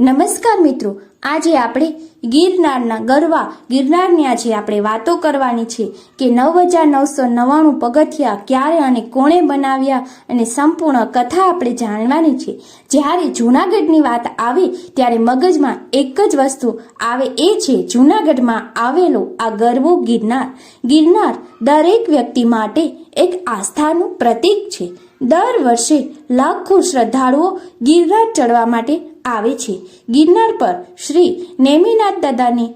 નમસ્કાર મિત્રો, આજે આપણે ગિરનારના ગરવા, ગિરનારની આજે આપણે વાતો કરવાની છે કે નવ હજાર નવસો નવ્વાણું પગથિયા ક્યારે અને કોણે બનાવ્યા અને સંપૂર્ણ કથા આપણે જાણવાની છે. જ્યારે જૂનાગઢની વાત આવે, ત્યારે મગજમાં એક જ વસ્તુ આવે એ છે, જૂનાગઢમાં આવેલો આ ગરવો ગિરનાર. ગિરનાર દરેક વ્યક્તિ માટે એક આસ્થાનું પ્રતીક છે. દર વર્ષે લાખો શ્રદ્ધાળુઓ ગિરનાર ચડવા માટે આવે છે. ગિરનાર પર શ્રી નેમિનાથ દાદાની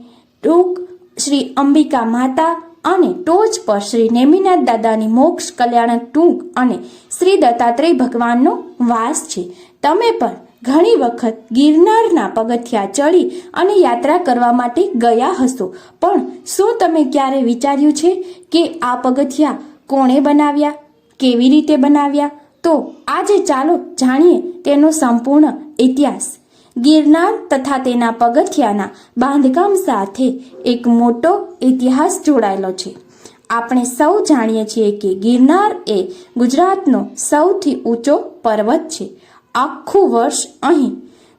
ટૂંક શ્રી અંબિકા માતા અને ટોચ પર શ્રી નેમિનાથ દાદાની મોક્ષ કલ્યાણક ટૂંક અને શ્રી દત્તાત્રેય ભગવાનનો વાસ છે. તમે પણ ઘણી વખત ગિરનારના પગથિયા ચડી અને યાત્રા કરવા માટે ગયા હશો. પણ શું તમે ક્યારે વિચાર્યું છે કે આ પગથિયા કોણે બનાવ્યા? કેવી રીતે બનાવ્યા? તો આજે ચાલો જાણીએ તેનો સંપૂર્ણ ઇતિહાસ. ગિરનાર તથા તેના પગથિયાના બાંધકામ સાથે એક મોટો ઇતિહાસ જોડાયેલો છે. આપણે સૌ જાણીએ છીએ કે ગિરનાર એ ગુજરાતનો સૌથી ઊંચો પર્વત છે. આખું વર્ષ અહીં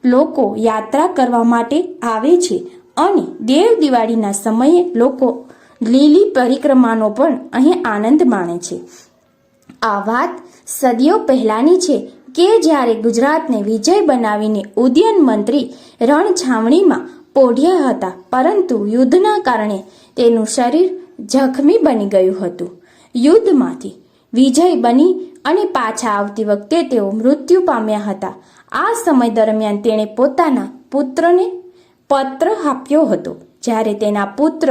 લોકો યાત્રા કરવા માટે આવે છે અને દેવ દિવાળીના સમયે લોકો લીલી પરિક્રમાનો પણ અહીં આનંદ માણે છે. આ વાત સદીઓ પહેલાની છે કે જ્યારે ગુજરાતને વિજય બનાવીને ઉદયન મંત્રી રણછાવણીમાં પોઢ્યા હતા, પરંતુ યુદ્ધના કારણે તેનું શરીર જખમી બની ગયું હતું. યુદ્ધમાંથી વિજય બની અને પાછા આવતી વખતે તેઓ મૃત્યુ પામ્યા હતા. આ સમય દરમિયાન તેણે પોતાના પુત્રને પત્ર આપ્યો હતો. જ્યારે તેના પુત્ર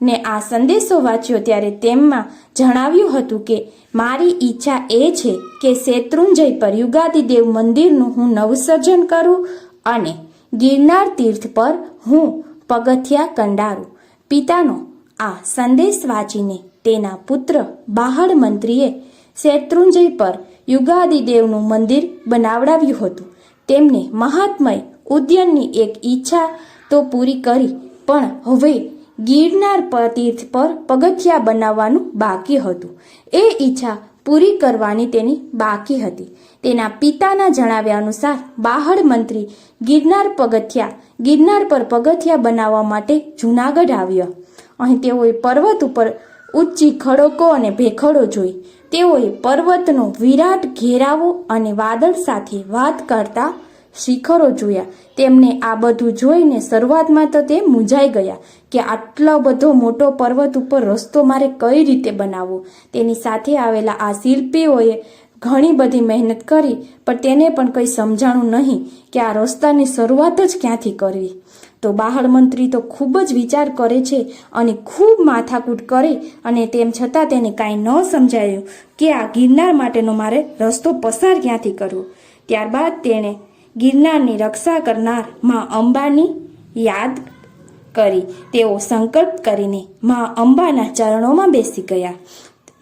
ને આ સંદેશો વાંચ્યો ત્યારે તેમમાં જણાવ્યું હતું કે, મારી ઈચ્છા એ છે કે શેત્રુંજય પર યુગાદિદેવ મંદિરનું હું નવસર્જન કરું અને ગિરનાર તીર્થ પર હું પગથિયા કંડારું. પિતાનો આ સંદેશ વાંચીને તેના પુત્ર બાહડ મંત્રીએ શેત્રુંજય પર યુગાદિદેવનું મંદિર બનાવડાવ્યું હતું. તેમને મહાત્મય ઉદ્યનની એક ઈચ્છા તો પૂરી કરી, પણ હવે ગિરનાર તીર્થ પર પગથિયા બનાવવાનું બાકી હતું. એ ઈચ્છા પૂરી કરવાની તેની બાકી હતી. તેના પિતાના જણાવ્યા અનુસાર બાહડ મંત્રી ગિરનાર પગથિયા, ગિરનાર પર પગથિયા બનાવવા માટે જૂનાગઢ આવ્યા. અહીં તેઓએ પર્વત ઉપર ઊંચી ખડકો અને ભેખડો જોઈ. તેઓએ પર્વતનો વિરાટ ઘેરાવો અને વાદળ સાથે વાત કરતા શિખરો જોયા. તેમને આ બધું જોઈને શરૂઆતમાં તો તે મૂંઝાઈ ગયા કે આટલો બધો મોટો પર્વત ઉપર રસ્તો મારે કઈ રીતે બનાવવો? તેની સાથે આવેલા આ શિલ્પીઓએ ઘણી બધી મહેનત કરી, પણ તેને પણ કંઈ સમજાણું નહીં કે આ રસ્તાની શરૂઆત જ ક્યાંથી કરવી. તો બહાર મંત્રી તો ખૂબ જ વિચાર કરે છે અને ખૂબ માથાકૂટ કરે અને તેમ છતાં તેને કાંઈ ન સમજાયું કે આ ગિરનાર માટેનો મારે રસ્તો પસાર ક્યાંથી કરવો. ત્યારબાદ તેણે ગિરનારની રક્ષા કરનારમાં અંબાની યાદ કરી. તેઓ સંકલ્પ કરીને માં અંબાના ચરણોમાં બેસી ગયા.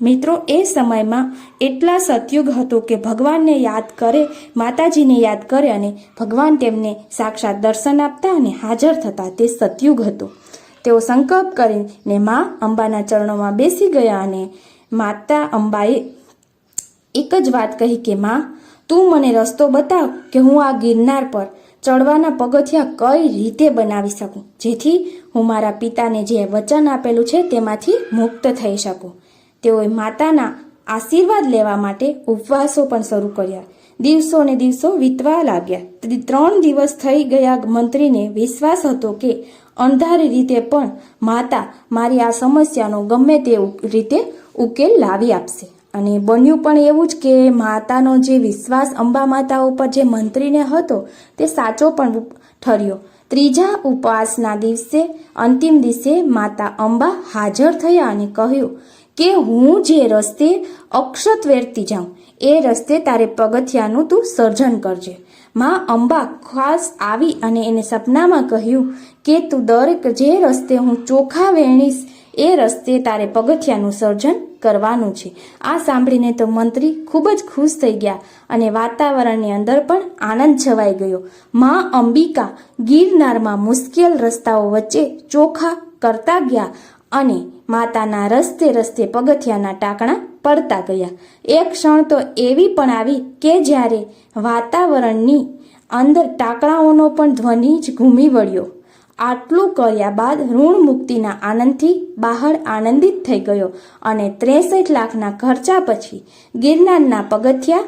મિત્રો, એ સમયમાં એટલા સતયુગ હતો કે ભગવાનને યાદ કરે, માતાજીને યાદ કરે અને ભગવાન તેમને સાક્ષાત દર્શન આપતા અને હાજર થતા તે સતયુગ હતો. તેઓ સંકલ્પ કરીને માં અંબાના ચરણોમાં બેસી ગયા અને માતા અંબાએ એક જ વાત કહી કે, માં તું મને રસ્તો બતાવ કે હું આ ગિરનાર પર ચડવાના પગથિયા કઈ રીતે બનાવી શકું? જેથી હું મારા પિતાને જે વચન આપેલું છે તેમાંથી મુક્ત થઈ શકું. તેઓએ માતાના આશીર્વાદ લેવા માટે ઉપવાસો પણ શરૂ કર્યા. દિવસો ને દિવસો વીતવા લાગ્યા. ત્રણ દિવસ થઈ ગયા મંત્રીને વિશ્વાસ હતો કે અંધારી રીતે પણ માતા મારી આ સમસ્યાનો ગમે તે રીતે ઉકેલ લાવી આપશે. અને બન્યું પણ એવું જ કે માતાનો જે વિશ્વાસ અંબા માતા ઉપર જે મંત્રીને હતો, તે સાચો પણ ઠર્યો. ત્રીજા ઉપવાસના દિવસે, અંતિમ દિવસે માતા અંબા હાજર થયા અને કહ્યું કે હું જે રસ્તે અક્ષત વેરતી જાઉં, એ રસ્તે તારે પગથિયાનું તું સર્જન કરજે. માં અંબા ખાસ આવી અને એને સપનામાં કહ્યું કે તું દરેક જે રસ્તે હું ચોખા વેણીશ એ રસ્તે તારે પગથિયાનું સર્જન કરવાનું છે. આ સાંભળીને તો મંત્રી ખૂબ જ ખુશ થઈ ગયા અને વાતાવરણની અંદર પણ આનંદ છવાઈ ગયો. માં અંબિકા ગિરનારમાં મુશ્કેલ રસ્તાઓ વચ્ચે ચોખા કરતા ગયા અને માતાના રસ્તે રસ્તે પગથિયાના ટાંકણા પડતા ગયા. એક ક્ષણ તો એવી પણ આવી કે જ્યારે વાતાવરણની અંદર ટાંકણાઓનો પણ ધ્વનિ જ ઘૂમી વળ્યો. આટલું કર્યા બાદ ઋણ મુક્તિના આનંદથી બહાર આનંદિત થઈ ગયો અને ત્રેસઠ લાખના ખર્ચા પછી ગિરનારના પગથિયા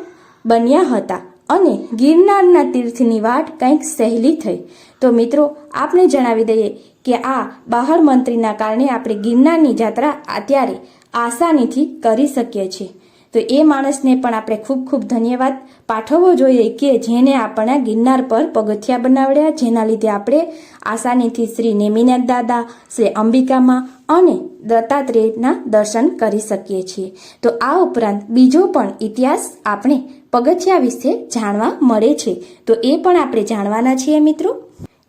બન્યા હતા અને ગિરનારના તીર્થની વાટ કંઈક સહેલી થઈ. તો મિત્રો, આપને જણાવી દઈએ કે આ બહાર મંત્રીના કારણે આપણે ગિરનારની જાત્રા અત્યારે આસાનીથી કરી શકીએ છીએ. તો એ માણસને પણ આપણે ખૂબ ખૂબ ધન્યવાદ. પાઠવવો જોઈએ કે જેને આપણા ગિરનાર પર પગથિયા બનાવડ્યા, જેના લીધે આપણે આસાનીથી શ્રી નેમિનાથ દાદા, શ્રી અંબિકામાં અને દત્તાત્રેયના દર્શન કરી શકીએ છીએ. તો આ ઉપરાંત બીજો પણ ઇતિહાસ આપણે પગથિયા વિશે જાણવા મળે છે. તો એ પણ આપણે જાણવાના છીએ મિત્રો.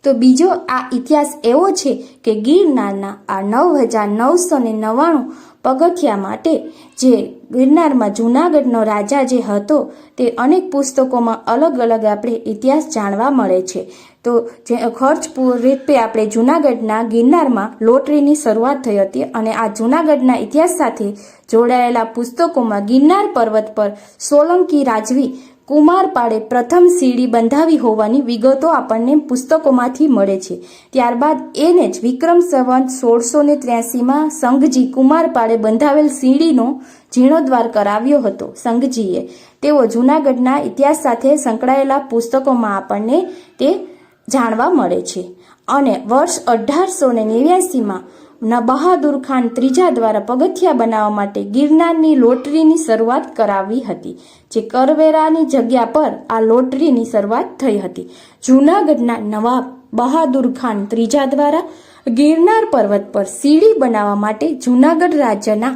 તો બીજો આ ઇતિહાસ એવો છે કે ગિરનારના આ નવ હજાર નવસો ને નવ્વાણું પગથિયા માટે. જે ગિરનારમાં જૂનાગઢનો રાજા જે હતો, તે અનેક પુસ્તકોમાં અલગ અલગ આપણે ઇતિહાસ જાણવા મળે છે. તો જે ખર્ચ રૂપે આપણે જૂનાગઢના ગિરનારમાં લોટરીની શરૂઆત થઈ હતી અને આ જૂનાગઢના ઇતિહાસ સાથે જોડાયેલા પુસ્તકોમાં ગિરનાર પર્વત પર સોલંકી રાજવી કુમારપાળે પ્રથમ સીડી બંધાવી હોવાની વિગતો આપણને પુસ્તકોમાંથી મળે છે. ત્યારબાદ એને જ વિક્રમ સંવંત સોળસો ને ત્ર્યાસીમાં સંઘજી કુમારપાળે બંધાવેલ સીડીનો જીર્ણોદ્વાર કરાવ્યો હતો. સંઘજીએ તેઓ જૂનાગઢના ઇતિહાસ સાથે સંકળાયેલા પુસ્તકોમાં આપણને તે જાણવા મળે છે. અને વર્ષ અઢારસો ને નેવ્યાસીમાં ન બહાદુર ખાન ત્રીજા દ્વારા પગથિયા બનાવવા માટે ગિરનારની લોટરીની શરૂઆત કરાવી હતી, જે કરવેરાની જગ્યા પર આ લોટરીની શરૂઆત થઈ હતી. જૂનાગઢના નવાબ બહાદુર ખાન ત્રીજા દ્વારા ગિરનાર પર્વત પર સીડી બનાવવા માટે જૂનાગઢ રાજ્યના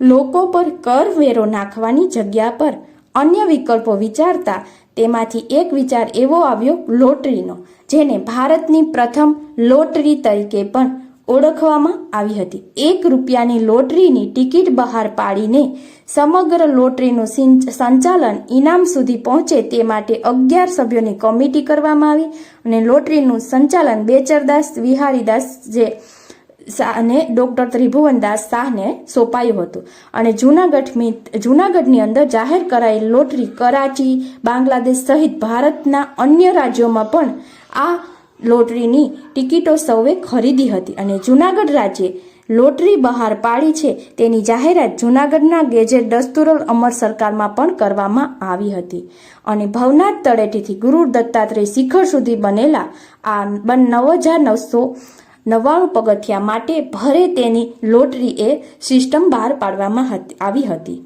લોકો પર કરવેરો નાખવાની જગ્યા પર અન્ય વિકલ્પો વિચારતા તેમાંથી એક વિચાર એવો આવ્યો લોટરીનો, જેને ભારતની પ્રથમ લોટરી તરીકે પણ ઓળખવામાં આવી હતી. એક રૂપિયાની લોટરીની ટિકિટ બહાર પાડીને સમગ્ર લોટરીનું સંચાલન ઇનામ સુધી પહોંચે તે માટે અગિયાર સભ્યોની કમિટી કરવામાં આવી અને લોટરીનું સંચાલન બેચરદાસ વિહારીદાસ જે અને ડોક્ટર ત્રિભુવનદાસ શાહને સોંપાયું હતું. અને જૂનાગઢ મિત- જૂનાગઢની અંદર જાહેર કરાયેલ લોટરી કરાચી, બાંગ્લાદેશ સહિત ભારતના અન્ય રાજ્યોમાં પણ આ લોટરીની ટિકિટો સૌએ ખરીદી હતી અને જૂનાગઢ રાજ્યે લોટરી બહાર પાડી છે તેની જાહેરાત જૂનાગઢના ગેજેટ દસ્તુરલ અમર સરકારમાં પણ કરવામાં આવી હતી. અને ભવનાથ તળેટીથી ગુરુ દત્તાત્રેય શિખર સુધી બનેલા આ બન નવ હજાર નવસો નવ્વાણું પગથિયા માટે ભરે તેની લોટરી એ સિસ્ટમ બહાર પાડવામાં આવી હતી.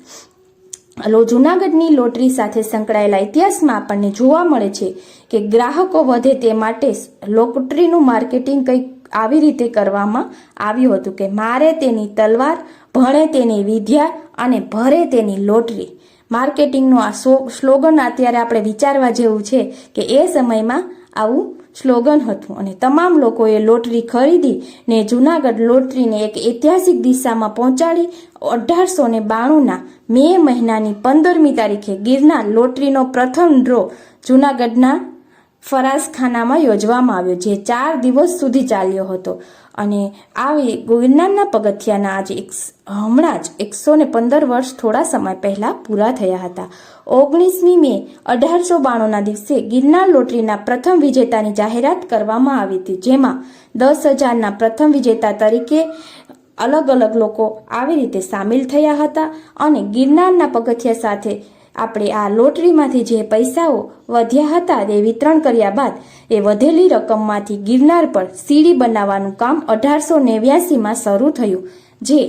લો જૂનાગઢની લોટરી સાથે સંકળાયેલા ઇતિહાસમાં આપણને જોવા મળે છે કે ગ્રાહકો વધે તે માટે લોટરીનું માર્કેટિંગ કંઈક આવી રીતે કરવામાં આવ્યું હતું કે મારે તેની તલવાર, ભણે તેની વિદ્યા અને ભરે તેની લોટરી. માર્કેટિંગનું આ સ્લોગન અત્યારે આપણે વિચારવા જેવું છે કે એ સમયમાં આવું સ્લોગન હતું અને તમામ લોકોએ લોટરી ખરીદી ને જૂનાગઢ લોટરીને એક ઐતિહાસિક દિશામાં પહોંચાડી અઢારસો ને બાણુંના મે મહિનાની પંદરમી તારીખે ગિરનાર લોટરીનો પ્રથમ ડ્રો જૂનાગઢના ફરાસખાનામાં યોજવામાં આવ્યો, જે ચાર દિવસ સુધી ચાલ્યો હતો. અને આવી ગિરનારના પગથિયાના આજે એક હમણાં જ એકસો ને પંદર વર્ષ થોડા સમય પહેલા પૂરા થયા હતા. ઓગણીસમી મે અઢારસો બાણુંના દિવસે ગિરનાર લોટરીના પ્રથમ વિજેતાની જાહેરાત કરવામાં આવી હતી, જેમાં દસ હજારના પ્રથમ વિજેતા તરીકે અલગ અલગ લોકો આવી રીતે સામેલ થયા હતા અને ગિરનારના પગથિયા સાથે આપણે આ લોટરીમાંથી જે પૈસાઓ વધ્યા હતા તે વિતરણ કર્યા બાદ એ વધેલી રકમમાંથી ગિરનાર પર સીડી બનાવવાનું કામ અઢારસો નેવ્યાસીમાં શરૂ થયું, જે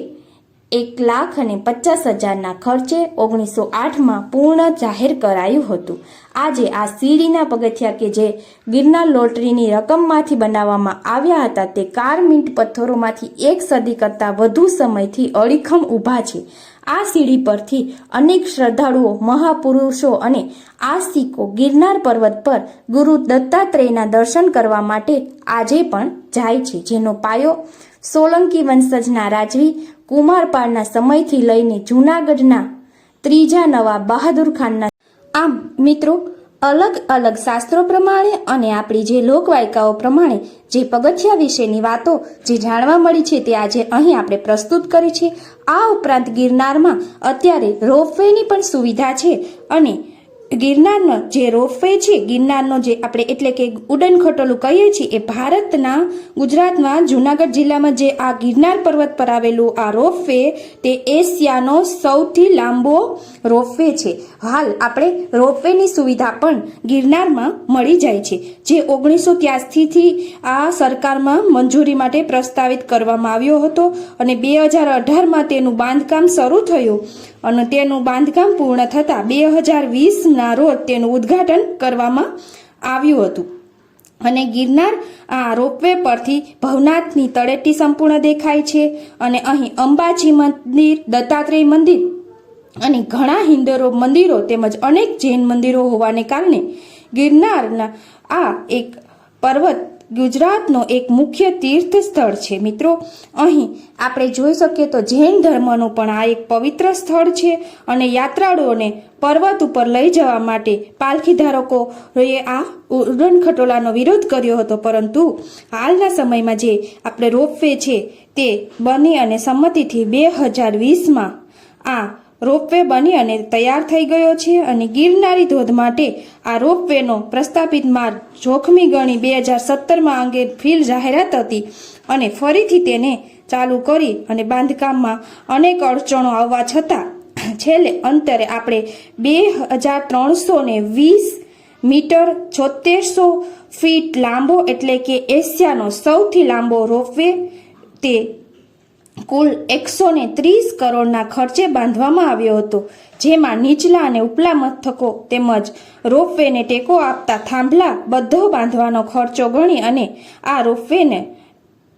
એક લાખ અને પચાસ હજારના ખર્ચે ઓગણીસો આઠમાં પૂર્ણ જાહેર કરાયું હતું. આજે આ સીડીના પગથિયા કે જે ગિરનાર લોટરીની રકમમાંથી બનાવવામાં આવ્યા હતા તે કારમિન્ટ પથ્થરોમાંથી એક સદી કરતાં વધુ સમયથી અડીખમ ઊભા છે. આ સીડી પરથી અનેક શ્રદ્ધાળુઓ, મહાપુરુષો અને આસ્તિકો ગિરનાર પર્વત પર ગુરુ દત્તાત્રેયના દર્શન કરવા માટે આજે પણ જાય છે, જેનો પાયો સોલંકી વંશજના રાજવી કુમારપાળના સમયથી લઈને જૂનાગઢના ત્રીજા નવા બહાદુર ખાનના આમ મિત્રો અલગ અલગ શાસ્ત્રો પ્રમાણે અને આપણી જે લોકવાયકાઓ પ્રમાણે જે પગથિયા વિશેની વાતો જે જાણવા મળી છે તે આજે અહીં આપણે પ્રસ્તુત કરી છે. આ ઉપરાંત ગિરનારમાં અત્યારે રોપવેની પણ સુવિધા છે અને ગિરનારનો જે રોપવે છે, ગિરનારનો જે આપણે એટલે કે ઉડન ખટોલું કહીએ છીએ, એ ભારતના ગુજરાતમાં જુનાગઢ જિલ્લામાં જે આ ગિરનાર પર્વત પર આવેલું આ રોપવે, તે એશિયાનો સૌથી લાંબો રોપવે છે. હાલ આપણે રોપવેની સુવિધા પણ ગિરનારમાં મળી જાય છે, જે ઓગણીસો ત્યાસીથી આ સરકારમાં મંજૂરી માટે પ્રસ્તાવિત કરવામાં આવ્યો હતો અને બે હજાર અઢારમાં તેનું બાંધકામ શરૂ થયું. અને તેનું બાંધકામ પૂર્ણ થતાં બે હજાર વીસના રોજ તેનું ઉદ્ઘાટન કરવામાં આવ્યું હતું. અને ગિરનાર આ રોપવે પરથી ભવનાથની તળેટી સંપૂર્ણ દેખાય છે અને અહીં અંબાજી મંદિર, દત્તાત્રેય મંદિર અને ઘણા હિન્દરો મંદિરો તેમજ અનેક જૈન મંદિરો હોવાને કારણે ગિરનારના આ એક પર્વત ગુજરાતનો એક મુખ્ય તીર્થ સ્થળ છે. મિત્રો, અહીં આપણે જોઈ શકીએ તો જૈન ધર્મનું પણ આ એક પવિત્ર સ્થળ છે અને યાત્રાળુઓને પર્વત ઉપર લઈ જવા માટે પાલખી ધારકોએ આ ઉડન ખટોલાનો વિરોધ કર્યો હતો. પરંતુ હાલના સમયમાં જે આપણે રોપવે છે તે બની અને સંમતિથી બે હજાર વીસમાં આ રોપવે બની અને તૈયાર થઈ ગયો છે અને ગિરનારી ધોધ માટે આ રોપવેનો પ્રસ્થાપિત માર્ગ જોખમી ગણી બે હજાર સત્તરમાં અંગે ફીલ જાહેરાત હતી અને ફરીથી તેને ચાલુ કરી અને બાંધકામમાં અનેક અડચણો આવવા છતાં છેલ્લે અંતરે આપણે બે હજાર ત્રણસો ને વીસ મીટર છોતેરસો ફીટ લાંબો એટલે કે એશિયાનો સૌથી લાંબો રોપવે તે કુલ એકસો ને ત્રીસ કરોડના ખર્ચે બાંધવામાં આવ્યો હતો, જેમાં નીચલા અને ઉપલા મથકો તેમજ રોપવેને ટેકો આપતા થાંભલા બધો બાંધવાનો ખર્ચો ગણી અને આ રોપવેને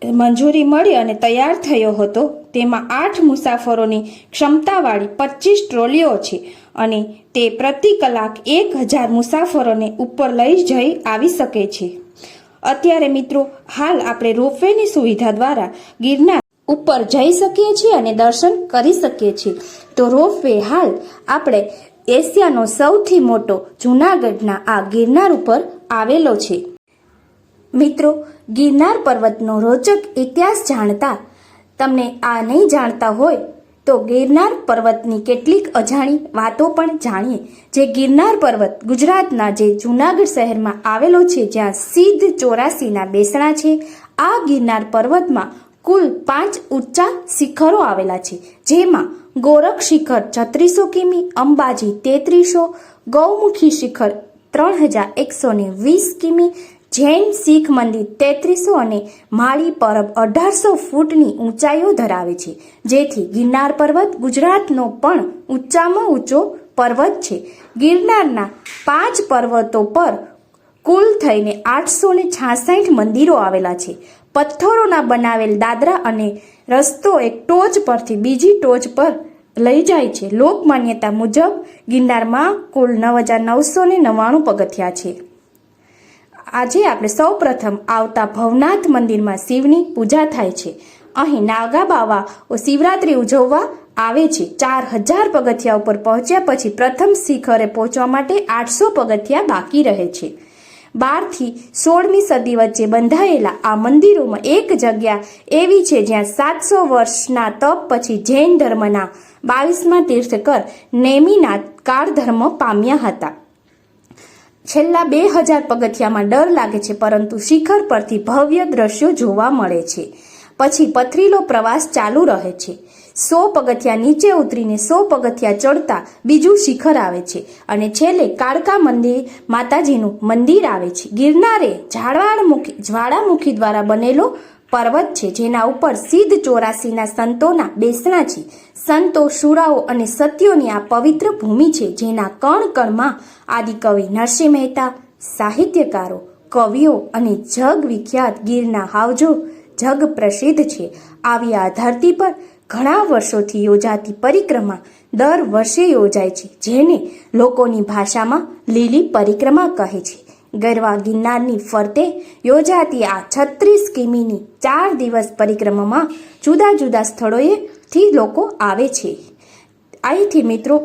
મંજૂરી મળી અને તૈયાર થયો હતો. તેમાં આઠ મુસાફરોની ક્ષમતાવાળી પચીસ ટ્રોલીઓ છે અને તે પ્રતિ કલાક એક હજાર મુસાફરોને ઉપર લઈ જઈ આવી શકે છે. અત્યારે મિત્રો, હાલ આપણે રોપવેની સુવિધા દ્વારા ગિરનાર ઉપર જઈ શકીએ છીએ અને દર્શન કરી શકીએ છીએ. તો રોપવે હાલ આપણે એશિયાનો સૌથી મોટો જૂનાગઢના આ ગિરનાર ઉપર આવેલો છે. મિત્રો, ગિરનાર પર્વતનો રોચક ઇતિહાસ જાણતા, તમને આ નહીં જાણતા હોય, તો ગિરનાર પર્વતની કેટલીક અજાણી વાતો પણ જાણીએ. જે ગિરનાર પર્વત ગુજરાતના જે જૂનાગઢ શહેરમાં આવેલો છે, જ્યાં સિદ્ધ ચોરાસીના બેસણા છે, આ ગિરનાર પર્વતમાં કુલ પાંચ ઊંચા શિખરો આવેલા છે, જેમાં ગોરખ શિખર છત્રીસો કિમી, અંબાજી તેત્રીસો, ગૌમુખી શિખર ત્રણ હજાર એકસો ને વીસ કિમી, જૈન શીખ મંદિર તેત્રીસો અને માળી પરબ અઢારસો ફૂટની ઊંચાઈઓ ધરાવે છે. જેથી ગિરનાર પર્વત ગુજરાતનો પણ ઊંચામાં ઊંચો પર્વત છે. ગિરનારના પાંચ પર્વતો પર કુલ થઈને આઠસો ને છાસઠ મંદિરો આવેલા છે. પથ્થરોના બનાવેલ દાદરા અને રસ્તો એક ટોચ પરથી બીજી ટોચ પર લઈ જાય છે. લોક માન્યતા મુજબ ગિરનારમાં કુલ નવ હજાર નવસો ને નવ્વાણું પગથિયા છે. આજે આપણે સૌ પ્રથમ આવતા ભવનાથ મંદિરમાં શિવની પૂજા થાય છે. અહીં નાગા બાવા શિવરાત્રિ ઉજવવા આવે છે. ચાર હજાર પગથિયા ઉપર પહોંચ્યા પછી પ્રથમ શિખરે પહોંચવા માટે આઠસો પગથિયા બાકી રહે છે. બારથી સોળમી સદી વચ્ચે બંધાયેલા આ મંદિરોમાં એક જગ્યા એવી છે જ્યાં સાતસો વર્ષના તપ પછી જૈન ધર્મના બાવીસમાં તીર્થકર નેમિનાથ કાળ ધર્મ પામ્યા હતા. છેલ્લા બે હજાર પગથિયામાં ડર લાગે છે, પરંતુ શિખર પરથી ભવ્ય દ્રશ્યો જોવા મળે છે. પછી પથરીલો પ્રવાસ ચાલુ રહે છે. સો પગથિયા નીચે ઉતરીને સો પગથિયા ચડતા બીજું શિખર આવે છે. અને છેલ્લે કાળકા મંદિર માતાજીનું મંદિર આવે છે. ગિરનારે ઝાડવાળમુખી જ્વાળામુખી દ્વારા બનેલો પર્વત છે, જેના ઉપર સિદ્ધ ચોરાસીના સંતોના બેસણા છે. સંતો શુરાઓ અને સત્યોની આ પવિત્ર ભૂમિ છે, જેના કણ કણમાં આદિકવિ નરસિંહ મહેતા, સાહિત્યકારો, કવિઓ અને જગ વિખ્યાત ગીરના હાવજો જગ પ્રસિદ્ધ છે. આવી આ ધરતી પર ઘણા વર્ષોથી યોજાતી પરિક્રમા દર વર્ષે યોજાય છે, જેને લોકોની ભાષામાં લીલી પરિક્રમા કહે છે. ગરવા ગિરનારની ફરતે યોજાતી આ છત્રીસ કિમીની ચાર દિવસ પરિક્રમામાં જુદા જુદા સ્થળોએથી લોકો આવે છે. અહીંથી મિત્રો,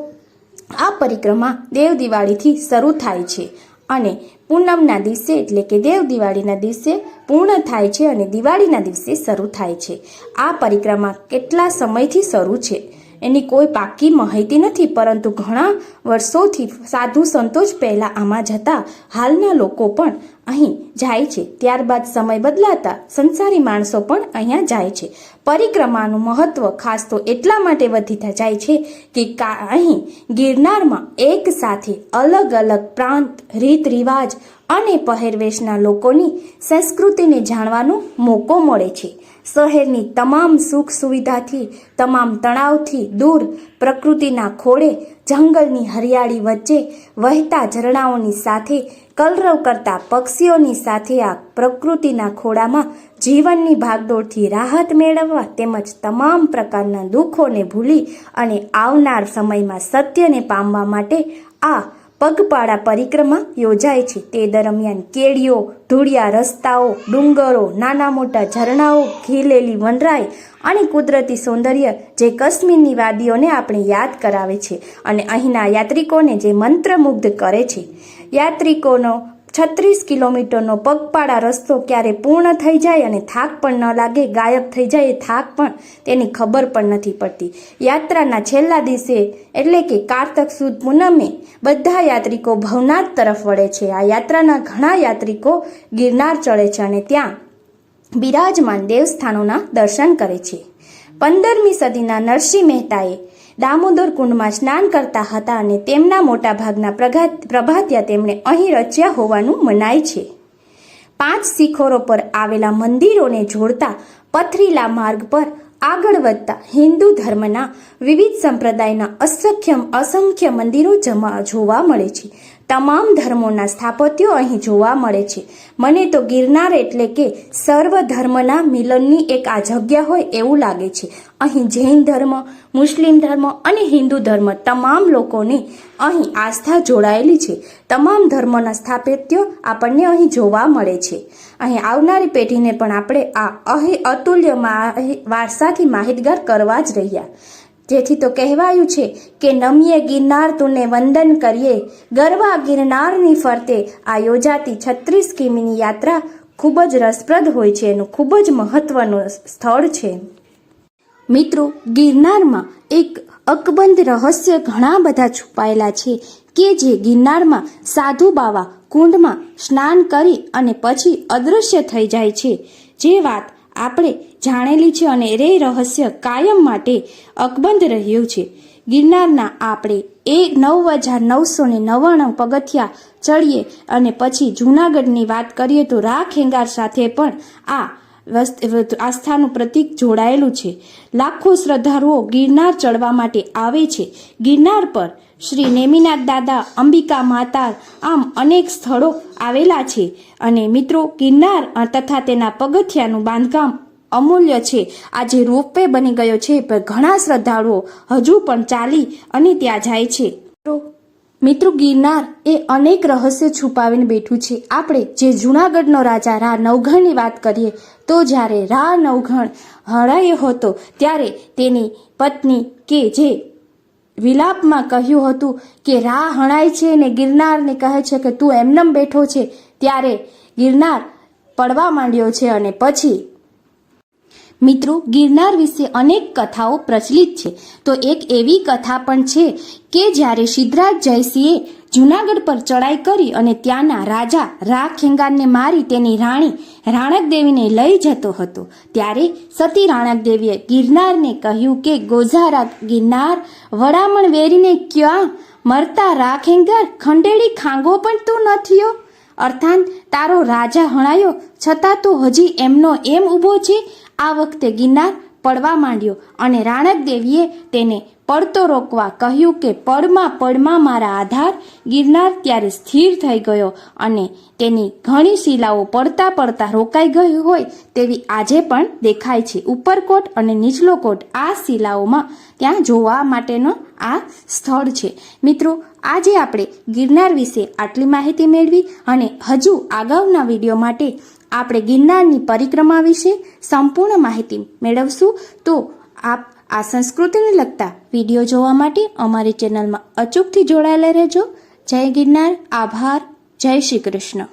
આ પરિક્રમા દેવ દિવાળીથી શરૂ થાય છે અને પૂનમના દિવસે એટલે કે દેવ દિવાળીના દિવસે પૂર્ણ થાય છે અને દિવાળીના દિવસે શરૂ થાય છે. આ પરિક્રમા કેટલા સમયથી શરૂ છે? એની કોઈ પાકી માહિતી નથી, પરંતુ ઘણા વર્ષોથી સાધુ સંતો જ પહેલાં આમાં જતા હાલના લોકો પણ અહીં જાય છે. ત્યારબાદ સમય બદલાતા સંસારી માણસો પણ અહીંયા જાય છે. પરિક્રમાનું મહત્વ ખાસ તો એટલા માટે વધીતા જાય છે કા- અહીં ગિરનારમાં એક સાથે અલગ અલગ પ્રાંત, રીત રિવાજ અને પહેરવેશના લોકોની સંસ્કૃતિને જાણવાનો મોકો મળે છે. શહેરની તમામ સુખ સુવિધાથી, તમામ તણાવથી દૂર, પ્રકૃતિના ખોળે, જંગલની હરિયાળી વચ્ચે વહેતા ઝરણાઓની સાથે, કલરવ કરતા પક્ષીઓની સાથે આ પ્રકૃતિના ખોળામાં જીવનની ભાગદોડથી રાહત મેળવવા તેમજ તમામ પ્રકારના દુઃખોને ભૂલી અને આવનાર સમયમાં સત્યને પામવા માટે આ પગપાળા પરિક્રમા યોજાય છે. તે દરમિયાન કેડીઓ ધૂળિયા રસ્તાઓ, ડુંગરો, નાના મોટા ઝરણાઓ, ખીલેલી વનરાઈ અને કુદરતી સૌંદર્ય જે કાશ્મીરની વાદીઓને આપણે યાદ કરાવે છે. અને અહીંના યાત્રિકોને જે મંત્રમુગ્ધ કરે છે. યાત્રિકોનો છત્રીસ કિલોમીટરનો પગપાળા રસ્તો ક્યારે પૂર્ણ થઈ જાય અને થાક પણ ન લાગે, ગાયબ થઈ જાય એ થાક પણ તેની ખબર પણ નથી પડતી. યાત્રાના છેલ્લા દિવસે એટલે કે કારતક સુદ પૂનમે બધા યાત્રિકો ભવનાથ તરફ વળે છે. આ યાત્રાના ઘણા યાત્રિકો ગિરનાર ચડે છે અને ત્યાં બિરાજમાન દેવસ્થાનોના દર્શન કરે છે. પંદરમી સદીના નરસિંહ મહેતાએ દામોદર કુંડમાં સ્નાન કરતા હતા અને તેમના મોટાભાગના પ્રભાતિયા તેમણે અહીં રચ્યા હોવાનું મનાય છે. પાંચ શિખરો પર આવેલા મંદિરોને જોડતા પથરીલા માર્ગ પર આગળ વધતા હિન્દુ ધર્મના વિવિધ સંપ્રદાયના અસંખ્ય અસંખ્ય મંદિરો જમા જોવા મળે છે. તમામ ધર્મોના સ્થાપત્યો અહીં જોવા મળે છે. મને તો ગિરનાર એટલે કે સર્વ ધર્મના મિલનની એક આ જગ્યા હોય એવું લાગે છે. અહીં જૈન ધર્મ, મુસ્લિમ ધર્મ અને હિન્દુ ધર્મ તમામ લોકોની અહીં આસ્થા જોડાયેલી છે. તમામ ધર્મના સ્થાપત્યો આપણને અહીં જોવા મળે છે. અહીં આવનારી પેઢીને પણ આપણે આ અહી અતુલ્ય વારસાથી માહિતગાર કરવા જ રહ્યા. જેથી તો કહેવાયું છે કે નમીએ ગિરનાર તુને વંદન કરીએ. ગરવા ગિરનારની ફરતે આ યોજાતી છત્રીસ કિમીની યાત્રા ખૂબ જ રસપ્રદ હોય છે એનું ખૂબ જ મહત્વનું સ્થળ છે. મિત્રો, ગિરનારમાં એક અકબંધ રહસ્ય ઘણા બધા છુપાયેલા છે કે જે ગિરનારમાં સાધુ બાવા કુંડમાં સ્નાન કરી અને પછી અદૃશ્ય થઈ જાય છે. જે વાત આપણે જાણેલી છે અને રે રહસ્ય કાયમ માટે અકબંધ રહ્યું છે. ગિરનારના આપણે એ નવ હજાર નવસો ને નવ્વાણું પગથિયા ચડીએ અને પછી જૂનાગઢની વાત કરીએ તો રા ખેંગાર સાથે પણ આ આસ્થાનું પ્રતીક જોડાયેલું છે. લાખો શ્રદ્ધાળુઓ ગિરનાર ચડવા માટે આવે છે. ગિરનાર પર શ્રી નેમિનાથ દાદા, અંબિકા માતા આમ અનેક સ્થળો આવેલા છે. અને મિત્રો, ગિરનાર તથા તેના પગથિયાનું બાંધકામ અમૂલ્ય છે. આજે રોપવે બની ગયો છે, પણ ઘણા શ્રદ્ધાળુઓ હજુ પણ ચાલી અને ત્યાં જાય છે. મિત્રો ગિરનાર એ અનેક રહસ્ય છુપાવીને બેઠું છે. આપણે જે જૂનાગઢનો રાજા રા નવઘણની વાત કરીએ, તો જ્યારે રા નવઘણ હરાયો હતો, ત્યારે તેની પત્ની કે જે વિલાપમાં કહ્યું હતું કે રા હણાય છે ને ગિરનારને કહે છે કે તું એમનેમ બેઠો છે, ત્યારે ગિરનાર પડવા માંડ્યો છે અને પછી મિત્રો, ગિરનાર વિશે અનેક કથાઓ પ્રચલિત છે. તો એક એવી કથા પણ છે કે જ્યારે સિદ્ધરાજ જયસિંહે જૂનાગઢ પર ચડાઈ કરી અને ત્યાંના રાજા રા ખેંગારને મારી તેની રાણી રાણકદેવીને લઈ જતો હતો, ત્યારે સતી રાણકદેવીએ ગિરનારને કહ્યું કે, ગોઝારા ગિરનાર, વડામણ વેરીને ક્યાં મરતા રા ખેંગાર? ખંડેડી ખાંગો પણ તું ન થયો? અર્થાત તારો રાજા હણાયો, છતાં તો હજી એમનો એમ ઊભો છે? આ વખતે ગિરનાર પડવા માંડ્યો અને રાણક દેવીએ તેને પડતો રોકવા કહ્યું કે, પડમાં પડમાં મારા આધાર. ગિરનાર ત્યારે સ્થિર થઈ ગયો અને તેની ઘણી શિલાઓ પડતા પડતા રોકાઈ ગઈ હોય તેવી આજે પણ દેખાય છે. ઉપરકોટ અને નીચલો કોટ આ શિલાઓમાં ત્યાં જોવા માટેનો આ સ્થળ છે. મિત્રો, આજે આપણે ગિરનાર વિશે આટલી માહિતી મેળવી અને હજુ અગાઉના વીડિયો માટે આપણે ગિરનારની પરિક્રમા વિશે સંપૂર્ણ માહિતી મેળવશું. તો આપ આ સંસ્કૃતિને લગતા વીડિયો જોવા માટે અમારી ચેનલમાં અચૂકથી જોડાયેલા રહેજો. જય ગિરનાર, આભાર. જય શ્રી કૃષ્ણ.